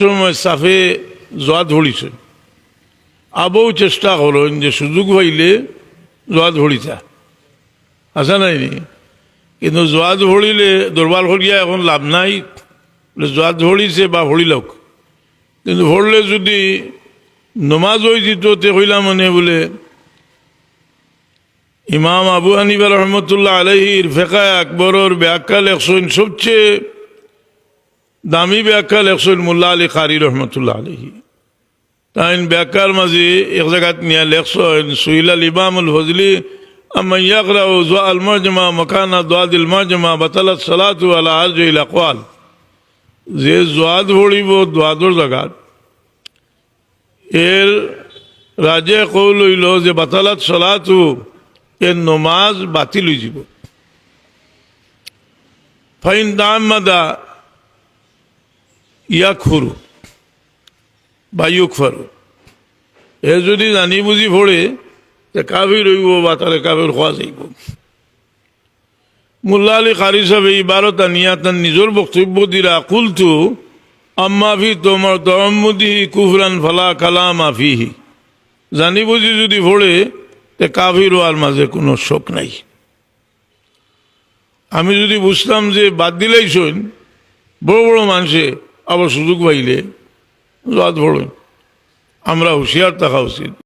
সময় সাফে জোয়া ধরিছে আবও চেষ্টা করেন যে সুযোগ হইলে জোয়া ধরিতা আসা নাই নি? কিন্তু জোয়া ধরিলে দরবার করিয়া এখন লাভ নাই। জোয়া ধরিছে বা হরিলক কিন্তু ভরলে যদি নমাজ হয়ে যেত তে হইলাম মানে বলে ইমাম আবু হানিফা রহমতুল্লাহ আলহির ফেকা আকবরর ব্যাখ্যা লেখছেন সবচেয়ে দামি ব্যাখ্যা লেখছেন মোল্লা আলী খারি রহমতুল্লাহ আলহি তাইন ব্যাখ্যার মাঝে এক জায়গাত নিয়ে লেখছেন সুইলাল ইমামুল ফজলি أما يقرأ زواء المعجمة مكان ضاد المعجمة بطلت صلاة على هذه الأقوال যে জোয়াদ ভরিব দোয়াদর জায়গাত এর রাজে কৌল হইল যে বাতালাত চলাতো এর নমাজ বাতিল হয়ে যাব ফাইন দাম মাদা ইয়াক ফুরু বা ইউক ফারু এ যদি জানি বুঝি পড়ে, তে কাবির হইব বা তাহলে কাবির খোয়া যাইব। মোল্লা আলী কারি সাহেব এই বারতা নিয়া তার নিজের বক্তব্য দিরা কুলতু আম্মাফি তোমার তহম্মদি কুফরান ফালা কালাম আফিহি জানি বুঝি যদি পড়ে, তে কাফির হওয়ার মাঝে কোনো শোক নাই। আমি যদি বুঝতাম যে বাদ দিলেই শোন, বড় বড় মানুষে আবার সুযোগ পাইলে রাত ভরুন আমরা হুঁশিয়ার থাকা উচিত।